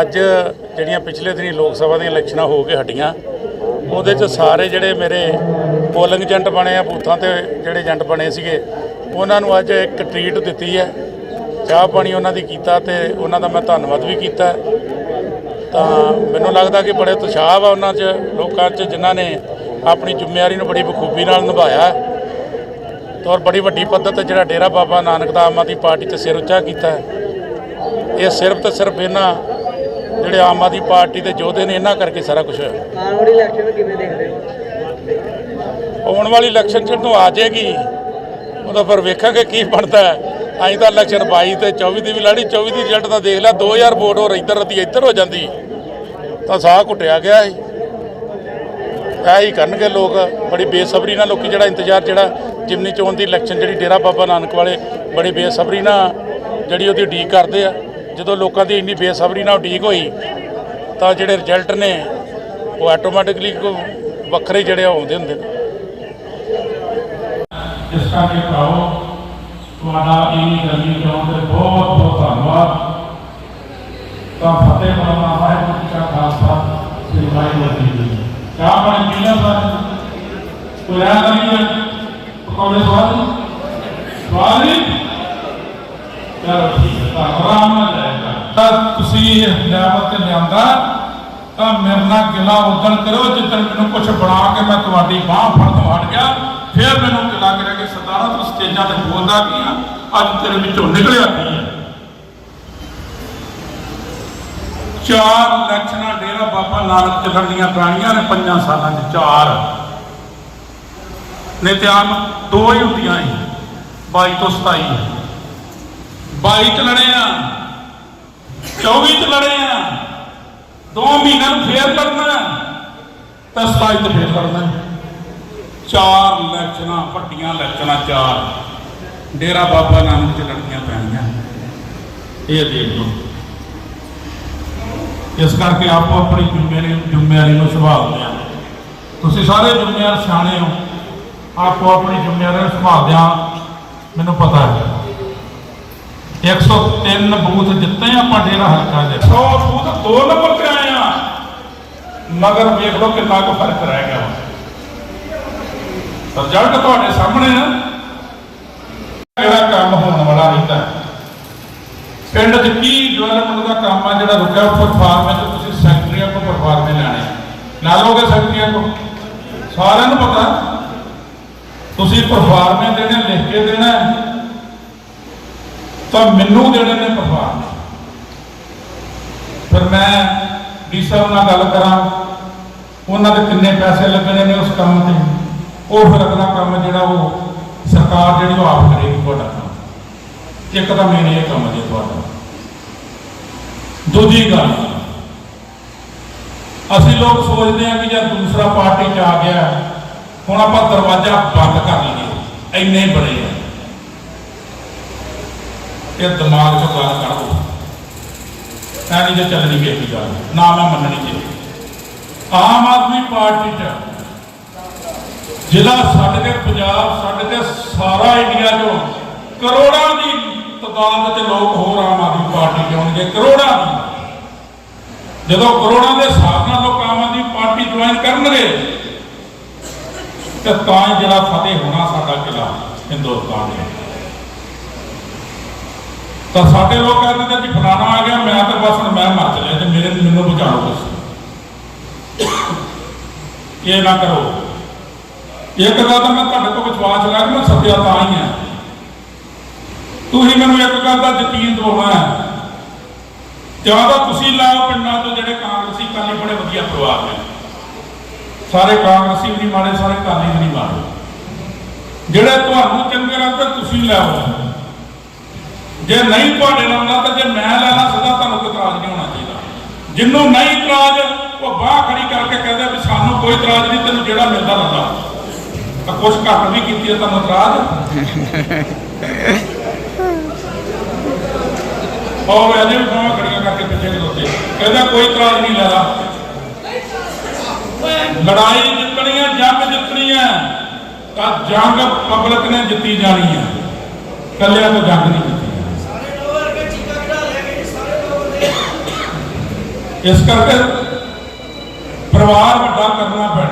ਅੱਜ ਜਿਹੜੀਆਂ ਪਿਛਲੇ ਦਿਨੀ ਲੋਕ ਸਭਾ ਦੀਆਂ ਇਲੈਕਸ਼ਨਾਂ ਹੋ ਕੇ ਹਟੀਆਂ, ਉਹਦੇ 'ਚ ਸਾਰੇ ਜਿਹੜੇ ਮੇਰੇ ਪੋਲਿੰਗ ਏਜੰਟ ਬਣੇ ਆ, ਬੂਥਾਂ ਤੇ ਜਿਹੜੇ ਏਜੰਟ ਬਣੇ ਸੀਗੇ, ਉਹਨਾਂ ਨੂੰ ਅੱਜ ਇੱਕ ਟ੍ਰੀਟ ਦਿੱਤੀ ਹੈ। ਚਾਹ ਪਾਣੀ ਉਹਨਾਂ ਦੀ ਕੀਤਾ ਤੇ ਉਹਨਾਂ ਦਾ ਮੈਂ ਧੰਨਵਾਦ ਵੀ ਕੀਤਾ। ਤਾਂ ਮੈਨੂੰ ਲੱਗਦਾ ਕਿ ਬੜੇ ਉਤਸ਼ਾਹ ਆ ਉਹਨਾਂ 'ਚ, ਲੋਕਾਂ 'ਚ, ਜਿਨ੍ਹਾਂ ਨੇ ਆਪਣੀ ਜ਼ਿੰਮੇਵਾਰੀ ਨੂੰ ਬੜੀ ਬਖੂਬੀ ਨਾਲ ਨਿਭਾਇਆ। ਤੇ ਔਰ ਬੜੀ ਵੱਡੀ ਪੱਧਰ ਤੇ ਜਿਹੜਾ ਡੇਰਾ ਬਾਬਾ ਨਾਨਕ ਦਾ ਆਮ ਆਦਮੀ ਪਾਰਟੀ 'ਚ ਸਿਰ ਉੱਚਾ ਕੀਤਾ। ਇਹ ਸਿਰਫ ਤੇ ਸਿਰਫ ਇਹਨਾਂ ਜਿਹੜੇ ਆਮ ਆਦਮੀ ਪਾਰਟੀ ਦੇ ਯੋਧੇ ਨੇ ਇਹਨਾਂ ਕਰਕੇ ਸਾਰਾ ਕੁਝ ਹੋਇਆ। ਆਉਣ ਵਾਲੀ ਇਲੈਕਸ਼ਨ ਕਿਵੇਂ ਦੇਖਦੇ ਹੋ? ਆਉਣ ਵਾਲੀ ਇਲੈਕਸ਼ਨ ਜਦੋਂ ਆ ਜਾਏਗੀ। ਉਦੋਂ ਫਿਰ ਵੇਖਾਂਗੇ ਕੀ ਬਣਦਾ ਹੈ। ਅਸੀਂ ਤਾਂ ਇਲੈਕਸ਼ਨ 22 ਤੇ 24 ਦੀ ਵੀ ਲੜੀ 24 ਦੀ ਰਿਜ਼ਲਟ ਤਾਂ ਦੇਖ ਲਿਆ 2000 ਵੋਟ ਹੋਰ ਇੱਧਰ ਦੀ ਇੱਧਰ ਹੋ ਜਾਂਦੀ। ਤਾਂ ਸਾਹ ਘੁੱਟਿਆ ਗਿਆ ਸੀ ਹੀ ਕਰਨਗੇ ਲੋਕ ਬੜੀ ਬੇਸਬਰੀ ਨਾਲ ਲੋਕੀ ਜਿਹੜਾ ਇੰਤਜ਼ਾਰ ਜਿਹੜਾ ਜਿਮਨੀ ਚੋਣ ਦੀ ਇਲੈਕਸ਼ਨ ਜਿਹੜੀ ਡੇਰਾ ਬਾਬਾ ਨਾਨਕ ਵਾਲੇ ਬੜੀ ਬੇਸਬਰੀ ਨਾਲ ਜਿਹੜੀ ਉਹਦੀ ਉਡੀਕ ਕਰਦੇ ਆ। ਜਦੋਂ ਲੋਕਾਂ ਦੀ ਇੰਨੀ ਬੇਸਬਰੀ ਨਾਲ ਉਡੀਕ ਹੋਈ, ਤਾਂ ਜਿਹੜੇ ਰਿਜ਼ਲਟ ਨੇ, ਉਹ ਆਟੋਮੈਟਿਕਲੀ ਵੱਖਰੇ ਜਿਹੜੇ ਆਉਂਦੇ ਹੁੰਦੇ ਨੇ। ਇਸ ਕਰਕੇ ਭਰਾਓ ਤੁਹਾਡਾ ਇੰਨੀ ਗਰਮੀ ਚੋਂ ਤੇ ਬਹੁਤ ਬਹੁਤ ਧੰਨਵਾਦ। ਤਾਂ ਫਤਿਹ ਬੁਲਾਉਣਾ ਵਾਹਿਗੁਰੂ ਜੀ ਕਾ ਖਾਲਸਾ, ਸ੍ਰੀ ਵਾਹਿਗੁਰੂ ਜੀ ਕੀ ਫਤਿਹ। ਚਾਹ ਸਰ? ਕੋਈ ਆ ਨਹੀਂ ਹੈ? ਪਕੌੜੇ ਸਵਾਦ ਸਵਾਦ ਚਲੋ ਠੀਕ ਹੈ ਆਰਾਮ ਨਾਲ ਜਾਏਗਾ ਤਾਂ ਤੁਸੀਂ ਨਿਆਮਤ ਲਿਆਂਦਾ, ਤਾਂ ਮੇਰੇ ਨਾਲ ਗਿਲਾ ਉਦਣ ਕਰੋ ਜਿੱਦਣ ਮੈਨੂੰ ਕੁਝ ਬਣਾ ਕੇ ਮੈਂ ਤੁਹਾਡੀ ਬਾਹ ਫੜ ਤੋਂ ਗਿਆ, ਫਿਰ ਮੈਨੂੰ ਗਿਲਾ ਕਰਿਆ ਕਿ ਸਰਦਾਰਾ ਤੂੰ ਸਟੇਜਾਂ ਤੇ ਬੋਲਦਾ ਕੀ ਆ, ਅੱਜ ਤੇਰੇ ਵਿੱਚੋਂ ਨਿਕਲਿਆ ਕੀ ਹੈ ਚਾਰ ਇਲੈਕਸ਼ਨਾਂ ਡੇਰਾ ਬਾਬਾ ਨਾਨਕ ਚੱਲਣ ਦੀਆਂ ਪੈਣੀਆਂ ਨੇ ਪੰਜਾਂ ਸਾਲਾਂ 'ਚ, ਚਾਰ। ਨਹੀਂ ਤੇ ਆਮ ਦੋ ਹੀ ਹੁੰਦੀਆਂ ਸੀ 22 ਤੋਂ 27 22 ਚ ਲੜੇ ਆ 24 ਚ ਲੜੇ ਆ, ਦੋ ਮਹੀਨਿਆਂ ਨੂੰ ਫੇਰ ਲੜਨਾ ਤਾਂ 27 'ਚ ਫੇਰ ਲੜਨਾ ਚਾਰ ਇਲੈਕਸ਼ਨਾਂ ਵੱਡੀਆਂ ਇਲੈਕਸ਼ਨਾਂ ਚਾਰ। ਡੇਰਾ ਬਾਬਾ ਨਾਨਕ ਚ ਲੜਨੀਆਂ ਪੈਣੀਆਂ। ਇਹ ਦੇਖ ਲਓ। ਇਸ ਕਰਕੇ ਆਪੋ ਆਪਣੀ ਜ਼ਿੰਮੇਵਾਰੀ ਜ਼ਿੰਮੇਵਾਰੀ ਨੂੰ ਸੰਭਾਲਦੇ ਆ ਤੁਸੀਂ ਸਾਰੇ ਜ਼ਿੰਮੇਵਾਰ ਸਿਆਣੇ ਹੋ। ਆਪੋ ਆਪਣੀ ਜ਼ਿੰਮੇਵਾਰੀ ਨੂੰ ਸੰਭਾਲਦੇ ਆ ਮੈਨੂੰ ਪਤਾ ਹੈ। 103 ਬੂਥ ਜਿੱਤੇ ਆਪਾਂ ਡੇਰਾ ਹਲਕਾ ਦੇ। 100 ਬੂਥ ਦੋ ਨੰਬਰ ਤੇ ਆਏ ਆ। ਮਗਰ ਵੇਖ ਲਓ ਕਿੰਨਾ ਕੁ ਫ਼ਰਕ ਰਹਿ ਗਿਆ। ਰਿਜ਼ਲਟ ਤੁਹਾਡੇ ਸਾਹਮਣੇ ਆ। ਕਿਹੜਾ ਕੰਮ ਹੋਣ ਵਾਲਾ ਰਹਿੰਦਾ ਪਿੰਡ 'ਚ ਕੀ ਡਿਵੈਲਪਮੈਂਟ ਦਾ ਕੰਮ ਆ ਜਿਹੜਾ ਰੁਕਿਆ ਉੱਪਰ ਫਾਰਮ ਵਿੱਚ ਤੁਸੀਂ ਸੈਕਟਰੀਆਂ ਤੋਂ ਪਰਫਾਰਮੇ ਲੈਣੇ ਨਾ ਲੋਗੇ ਸੈਕਟਰੀਆਂ ਤੋਂ ਸਾਰਿਆਂ ਨੂੰ ਪਤਾ। ਤੁਸੀਂ ਪਰਫਾਰਮੇ ਦੇਣੇ, ਲਿਖ ਕੇ ਦੇਣਾ। ਤਾਂ ਮੈਨੂੰ ਦੇਣੇ ਨੇ ਪਰਫਾਰਮੇ ਫਿਰ ਮੈਂ ਡੀ ਸਾਹਿਬ ਨਾਲ ਗੱਲ ਕਰਾਂ। ਉਹਨਾਂ ਦੇ ਕਿੰਨੇ ਪੈਸੇ ਲੱਗਣੇ ਨੇ ਉਸ ਕੰਮ ਤੇ। ਉਹ ਫਿਰ ਆਪਣਾ ਕੰਮ ਜਿਹੜਾ ਉਹ ਸਰਕਾਰ ਜਿਹੜੀ ਉਹ ਆਪ ਕਰੇਗੀ ਤੁਹਾਡਾ ਕੰਮ। ਇੱਕ ਤਾਂ ਮੇਨ ਇਹ ਕੰਮ ਜੇ ਤੁਹਾਡਾ। ਦੂਜੀ ਗੱਲ, ਅਸੀਂ ਲੋਕ ਸੋਚਦੇ ਹਾਂ ਕਿ ਜੇ ਦੂਸਰਾ ਪਾਰਟੀ ਚ ਆ ਗਿਆ, ਹੁਣ ਆਪਾਂ ਦਰਵਾਜ਼ਾ ਬੰਦ ਕਰ ਲਈਏ। ਇੰਨੇ ਬੜੇ ਇਹ ਦਿਮਾਗ ਚੋਂ ਗੱਲ ਕੱਢ ਦੋ। ਐ ਨਹੀਂ ਜੇ ਚੱਲਣੀ ਵੇਖੀ ਗੱਲ। ਨਾ ਮੈਂ ਮੰਨਣੀ ਜੇ। ਆਮ ਆਦਮੀ ਪਾਰਟੀ ਚ ਜ਼ਿਲ੍ਹਾ ਛੱਡ ਕੇ ਪੰਜਾਬ ਛੱਡ ਕੇ ਸਾਰਾ ਇੰਡੀਆ ਚੋਂ ਕਰੋੜਾਂ ਦੀ ਤਾਦਾਦ ਚ ਲੋਕ ਹੋਰ ਆਮ ਆਦਮੀ ਪਾਰਟੀ ਚ ਆਉਣਗੇ, ਕਰੋੜਾਂ ਦੀ। ਜਦੋਂ ਕਰੋੜਾਂ ਦੇ ਹਿਸਾਬ ਨਾਲ ਲੋਕ ਆਮ ਆਦਮੀ ਪਾਰਟੀ ਜੁਆਇਨ ਕਰਨਗੇ, ਤੇ ਤਾਂ ਹੀ ਜਿਹੜਾ ਫਤਿਹ ਹੋਣਾ ਸਾਡਾ ਕਿਲਾ ਹਿੰਦੁਸਤਾਨ ਦੇ ਤਾਂ ਸਾਡੇ ਲੋਕ ਕਹਿੰਦੇ ਨੇ ਕਿ ਫਲਾਣਾ ਆ ਗਿਆ, ਮੈਂ ਤਾਂ ਬਸ ਮੈਂ ਮਰ ਚਲਿਆ ਤੇ ਮੇਰੇ ਮੈਨੂੰ ਬਚਾ ਲਓ ਤੁਸੀਂ। ਇਹ ਨਾ ਕਰੋ। ਇੱਕ ਗੱਲ ਤਾਂ ਮੈਂ ਤੁਹਾਡੇ ਤੋਂ ਵਿਸ਼ਵਾਸ ਰੱਖ ਮੈਂ ਸੱਤਿਆ ਤਾਂ ਹੀ ਹੈ ਤੁਸੀਂ ਮੈਨੂੰ ਇੱਕ ਗੱਲ ਦਾ ਯਕੀਨ ਦਿਵਾਉਣਾ ਹੈ। ਜਾਂ ਤੁਸੀਂ ਲਾਓ ਪਿੰਡਾਂ ਤੋਂ ਜਿਹੜੇ ਕਾਂਗਰਸੀ ਕਾਲੀ ਬੜੇ ਵਧੀਆ ਪਰਿਵਾਰ ਨੇ। ਸਾਰੇ ਕਾਂਗਰਸੀ ਵੀ ਨਹੀਂ ਮਾੜੇ, ਸਾਰੇ ਕਾਲੀ ਵੀ ਨਹੀਂ ਮਾੜੇ। ਜਿਹੜੇ ਤੁਹਾਨੂੰ ਚੰਗੇ ਲੱਗਦੇ, ਤੁਸੀਂ ਲਾਓ ਜੇ ਨਹੀਂ ਤੁਹਾਡੇ ਨਾਲ ਨਾ ਤਾਂ ਜੇ ਮੈਂ ਲੈਣਾ ਸਦਾ ਤੁਹਾਨੂੰ ਕੋਈ ਇਤਰਾਜ਼ ਨਹੀਂ ਹੋਣਾ ਚਾਹੀਦਾ। ਜਿੰਨੂੰ ਨਹੀਂ ਇਤਰਾਜ਼, ਉਹ ਬਾਹ ਖੜੀ ਕਰਕੇ ਕਹਿੰਦੇ ਵੀ ਸਾਨੂੰ ਕੋਈ ਇਤਰਾਜ਼ ਨਹੀਂ, ਤੈਨੂੰ ਜਿਹੜਾ ਮਿਲਦਾ ਲੱਗਾ ਤਾਂ ਕੁਛ ਘੱਟ ਵੀ ਕੀਤੀ ਹੈ ਤੁਹਾਨੂੰ ਇਤਰਾਜ਼। ਉਹ ਅਜੇ ਵੀ ਬਾਹਾਂ ਖੜੀਆਂ ਕਰਕੇ ਪਿੱਛੇ ਖਲੋਤੇ ਕਹਿੰਦਾ ਕੋਈ ਇਤਰਾਜ਼ ਨਹੀਂ ਲੈਣਾ ਲੜਾਈ ਜਿੱਤਣੀ ਹੈ, ਜੰਗ ਜਿੱਤਣੀ ਹੈ, ਤਾਂ ਜੰਗ ਪਬਲਿਕ ਨੇ ਜਿੱਤੀ ਜਾਣੀ ਹੈ। ਕੱਲਿਆਂ ਤੋਂ ਜੰਗ ਨਹੀਂ ਇਸ ਕਰਕੇ ਪਰਿਵਾਰ ਵੱਡਾ ਕਰਨਾ ਪੈਣਾ।